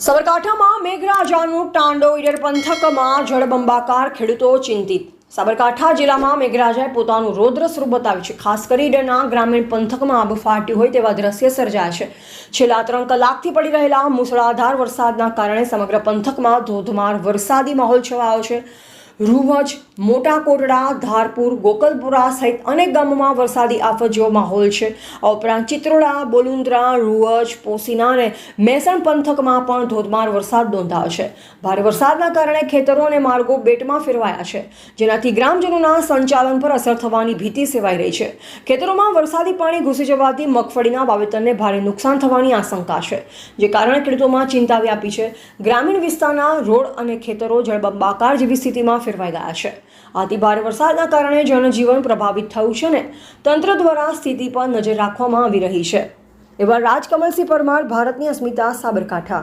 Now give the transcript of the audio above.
સાબરકાંઠામાં મેઘરાજાનું ટાંડો ઈડર પંથકમાં જળબંબાકાર ખેડૂતો ચિંતિત. સાબરકાંઠા જિલ્લામાં મેઘરાજાએ પોતાનું રૌદ્ર સ્વરૂપ બતાવ્યું છે. ખાસ કરી ઈડરના ગ્રામીણ પંથકમાં આબ ફાટ્યું હોય તેવા દ્રશ્ય સર્જાયા છે. છેલ્લા ત્રણ કલાકથી પડી રહેલા મુસળાધાર વરસાદના કારણે સમગ્ર પંથકમાં ધોધમાર વરસાદી માહોલ છવાયો છે. રૂવજ, મોટા કોટડા, ધારપુર, ગોકલપુરા સહિત અનેક ગામોમાં વરસાદી આફત જેવો માહોલ છે. આ ઉપરાંત ચિત્રોડા, બોલુંદ્રા, રૂવજ, પોસીના અને મેસણ પંથકમાં પણ ધોધમાર વરસાદ નોંધાયો છે. ભારે વરસાદના કારણે ખેતરો અને માર્ગો બેટમાં ફેરવાયા છે, જેનાથી ગ્રામજનોના સંચાલન પર અસર થવાની ભીતિ સેવાઈ રહી છે. ખેતરોમાં વરસાદી પાણી ઘૂસી જવાથી મગફળીના વાવેતરને ભારે નુકસાન થવાની આશંકા છે, જે કારણે ખેડૂતોમાં ચિંતા વ્યાપી છે. ગ્રામીણ વિસ્તારના રોડ અને ખેતરો જળબંબાકાર જેવી સ્થિતિમાં ફેરવાઈ ગયા છે. આથી ભારે વરસાદના કારણે જનજીવન પ્રભાવિત થયું છે ને તંત્ર દ્વારા સ્થિતિ પર નજર રાખવામાં આવી રહી છે. એવા રાજકમલસિંહ પરમાર, ભારતની અસ્મિતા સાબરકાંઠા.